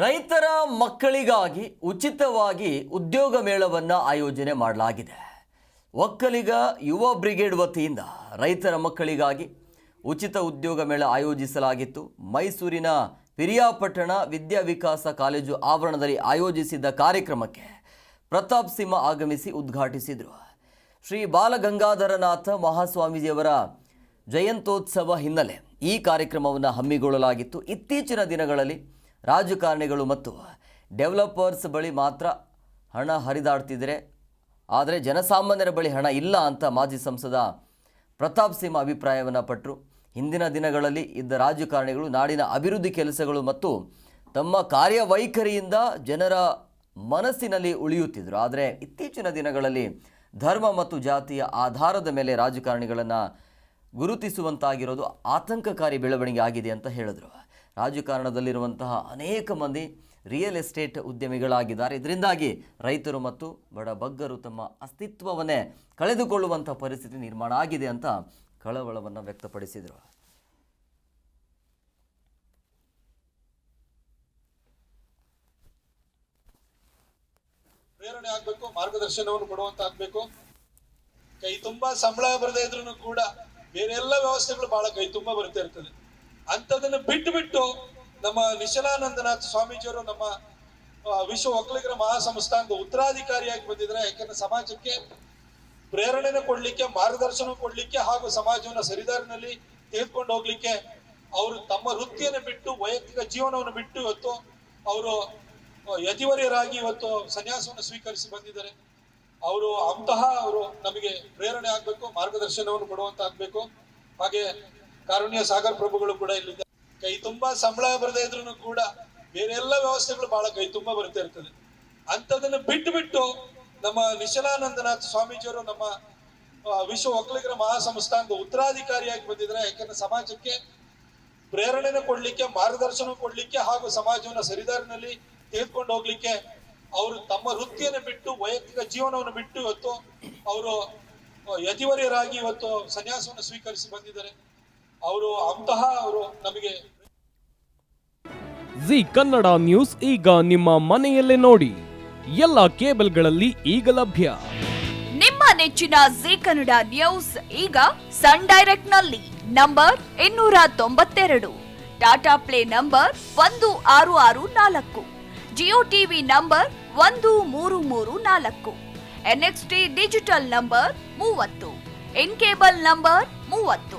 ರೈತರ ಮಕ್ಕಳಿಗಾಗಿ ಉಚಿತವಾಗಿ ಉದ್ಯೋಗ ಮೇಳವನ್ನು ಆಯೋಜನೆ ಮಾಡಲಾಗಿದೆ. ಒಕ್ಕಲಿಗ ಯುವ ಬ್ರಿಗೇಡ್ ವತಿಯಿಂದ ರೈತರ ಮಕ್ಕಳಿಗಾಗಿ ಉಚಿತ ಉದ್ಯೋಗ ಮೇಳ ಆಯೋಜಿಸಲಾಗಿತ್ತು. ಮೈಸೂರಿನ ಪಿರಿಯಾಪಟ್ಟಣ ವಿದ್ಯಾವಿಕಾಸ ಕಾಲೇಜು ಆವರಣದಲ್ಲಿ ಆಯೋಜಿಸಿದ್ದ ಕಾರ್ಯಕ್ರಮಕ್ಕೆ ಪ್ರತಾಪ್ ಸಿಂಹ ಆಗಮಿಸಿ ಉದ್ಘಾಟಿಸಿದರು. ಶ್ರೀ ಬಾಲಗಂಗಾಧರನಾಥ ಮಹಾಸ್ವಾಮೀಜಿಯವರ ಜಯಂತೋತ್ಸವ ಹಿನ್ನೆಲೆ ಈ ಕಾರ್ಯಕ್ರಮವನ್ನು ಹಮ್ಮಿಕೊಳ್ಳಲಾಗಿತ್ತು. ಇತ್ತೀಚಿನ ದಿನಗಳಲ್ಲಿ ರಾಜಕಾರಣಿಗಳು ಮತ್ತು ಡೆವಲಪರ್ಸ್ ಬಳಿ ಮಾತ್ರ ಹಣ ಹರಿದಾಡ್ತಿದ್ರೆ ಆದರೆ ಜನಸಾಮಾನ್ಯರ ಬಳಿ ಹಣ ಇಲ್ಲ ಅಂತ ಮಾಜಿ ಸಂಸದ ಪ್ರತಾಪ್ ಸಿಂಹ ಅಭಿಪ್ರಾಯವನ್ನು ಪಟ್ಟರು ಹಿಂದಿನ ದಿನಗಳಲ್ಲಿ ಇದ್ದ ರಾಜಕಾರಣಿಗಳು ನಾಡಿನ ಅಭಿವೃದ್ಧಿ ಕೆಲಸಗಳು ಮತ್ತು ತಮ್ಮ ಕಾರ್ಯವೈಖರಿಯಿಂದ ಜನರ ಮನಸ್ಸಿನಲ್ಲಿ ಉಳಿಯುತ್ತಿದ್ದರು. ಆದರೆ ಇತ್ತೀಚಿನ ದಿನಗಳಲ್ಲಿ ಧರ್ಮ ಮತ್ತು ಜಾತಿಯ ಆಧಾರದ ಮೇಲೆ ರಾಜಕಾರಣಿಗಳನ್ನು ಗುರುತಿಸುವಂತಾಗಿರೋದು ಆತಂಕಕಾರಿ ಬೆಳವಣಿಗೆ ಆಗಿದೆ ಅಂತ ಹೇಳಿದರು. ರಾಜಕಾರಣದಲ್ಲಿರುವಂತಹ ಅನೇಕ ಮಂದಿ ರಿಯಲ್ ಎಸ್ಟೇಟ್ ಉದ್ಯಮಿಗಳಾಗಿದ್ದಾರೆ. ಇದರಿಂದಾಗಿ ರೈತರು ಮತ್ತು ಬಡಬಗ್ಗರು ತಮ್ಮ ಅಸ್ತಿತ್ವವನ್ನೇ ಕಳೆದುಕೊಳ್ಳುವಂಥ ಪರಿಸ್ಥಿತಿ ನಿರ್ಮಾಣ ಆಗಿದೆ ಅಂತ ಕಳವಳವನ್ನು ವ್ಯಕ್ತಪಡಿಸಿದರು. ಪ್ರೇರಣೆ ಆಗ್ಬೇಕು, ಮಾರ್ಗದರ್ಶನವನ್ನು ಕೊಡುವಂತ ಆಗ್ಬೇಕು ಕೈ ತುಂಬಾ ಸಂಬಳ ಬರದೇ ಇದ್ರು ಕೂಡ ಬೇರೆ ಎಲ್ಲ ವ್ಯವಸ್ಥೆಗಳು ಬಹಳ ಕೈ ತುಂಬಾ ಬರ್ತಾ ಇರ್ತದೆ. ಅಂತದನ್ನ ಬಿಟ್ಟು ಬಿಟ್ಟು ನಮ್ಮ ವಿಶಲಾನಂದನಾಥ ಸ್ವಾಮೀಜಿಯವರು ನಮ್ಮ ವಿಶ್ವ ಒಕ್ಕಲಿಗರ ಮಹಾಸಂಸ್ಥಾನದ ಉತ್ತರಾಧಿಕಾರಿಯಾಗಿ ಬಂದಿದ್ರೆ ಯಾಕಂದ್ರೆ ಸಮಾಜಕ್ಕೆ ಪ್ರೇರಣೆನ ಕೊಡ್ಲಿಕ್ಕೆ, ಮಾರ್ಗದರ್ಶನ ಕೊಡ್ಲಿಕ್ಕೆ ಹಾಗೂ ಸಮಾಜವನ್ನ ಸರಿದಾರಿನಲ್ಲಿ ತೆಗೆದುಕೊಂಡು ಹೋಗ್ಲಿಕ್ಕೆ ಅವರು ತಮ್ಮ ವೃತ್ತಿಯನ್ನು ಬಿಟ್ಟು, ವೈಯಕ್ತಿಕ ಜೀವನವನ್ನು ಬಿಟ್ಟು ಇವತ್ತು ಅವರು ಯತಿವರಿಯರಾಗಿ ಇವತ್ತು ಸನ್ಯಾಸವನ್ನು ಸ್ವೀಕರಿಸಿ ಬಂದಿದ್ದಾರೆ. ಅವರು ಅಂತಹ, ಅವರು ನಮಗೆ ಪ್ರೇರಣೆ ಆಗ್ಬೇಕು, ಮಾರ್ಗದರ್ಶನವನ್ನು ಕೊಡುವಂತ ಆಗ್ಬೇಕು ಹಾಗೆ ಕಾರುಣ್ಯ ಸಾಗರ್ ಪ್ರಭುಗಳು ಕೂಡ ಇಲ್ಲಿದ್ದಾರೆ. ಕೈ ತುಂಬಾ ಸಂಬಳ ಬರದೇ ಇದ್ರು ಕೂಡ ಬೇರೆ ಎಲ್ಲ ವ್ಯವಸ್ಥೆಗಳು ಬಹಳ ಕೈ ತುಂಬಾ ಬರ್ತಾ ಇರ್ತದೆ. ಅಂತದನ್ನ ಬಿಟ್ಟು ಬಿಟ್ಟು ನಮ್ಮ ನಿಶಲಾನಂದನಾಥ ಸ್ವಾಮೀಜಿಯವರು ನಮ್ಮ ವಿಶ್ವ ಒಕ್ಕಲಿಗರ ಮಹಾಸಂಸ್ಥಾನದ ಉತ್ತರಾಧಿಕಾರಿಯಾಗಿ ಬಂದಿದ್ದಾರೆ. ಯಾಕಂದ್ರೆ ಸಮಾಜಕ್ಕೆ ಪ್ರೇರಣೆನ ಕೊಡ್ಲಿಕ್ಕೆ, ಮಾರ್ಗದರ್ಶನ ಕೊಡ್ಲಿಕ್ಕೆ ಹಾಗೂ ಸಮಾಜವನ್ನ ಸರಿದಾರಿನಲ್ಲಿ ತೆಗೆದುಕೊಂಡು ಹೋಗ್ಲಿಕ್ಕೆ ಅವರು ತಮ್ಮ ವೃತ್ತಿಯನ್ನು ಬಿಟ್ಟು, ವೈಯಕ್ತಿಕ ಜೀವನವನ್ನು ಬಿಟ್ಟು ಇವತ್ತು ಅವರು ಯತಿವರಿಯರಾಗಿ ಇವತ್ತು ಸನ್ಯಾಸವನ್ನು ಸ್ವೀಕರಿಸಿ ಬಂದಿದ್ದಾರೆ. ಅವರು ಅಂತಹ ಅವರು ನಮಗೆ ಜಿ ಕನ್ನಡ ನ್ಯೂಸ್ ಈಗ ನಿಮ್ಮ ಮನೆಯಲ್ಲೇ ನೋಡಿ ಎಲ್ಲ ಕೇಬಲ್ಗಳಲ್ಲಿ ಈಗ ಲಭ್ಯ. ನಿಮ್ಮ ನೆಚ್ಚಿನ ಜಿ ಕನ್ನಡ ನ್ಯೂಸ್ ಈಗ ಸನ್ ಡೈರೆಕ್ಟ್ನಲ್ಲಿ ನಂಬರ್ ಇನ್ನೂರ ತೊಂಬತ್ತೆರಡು ಟಾಟಾ ಪ್ಲೇ ನಂಬರ್ ಒಂದು ಆರು ಆರು ನಾಲ್ಕು ಜಿಯೋ ಟಿವಿ ನಂಬರ್ ಒಂದು ಮೂರು ಮೂರು ನಾಲ್ಕು ಎನ್ಎಕ್ಸ್ಟಿ ಡಿಜಿಟಲ್ ನಂಬರ್ ಮೂವತ್ತು ಇನ್ ಕೇಬಲ್ ನಂಬರ್ ಮೂವತ್ತು.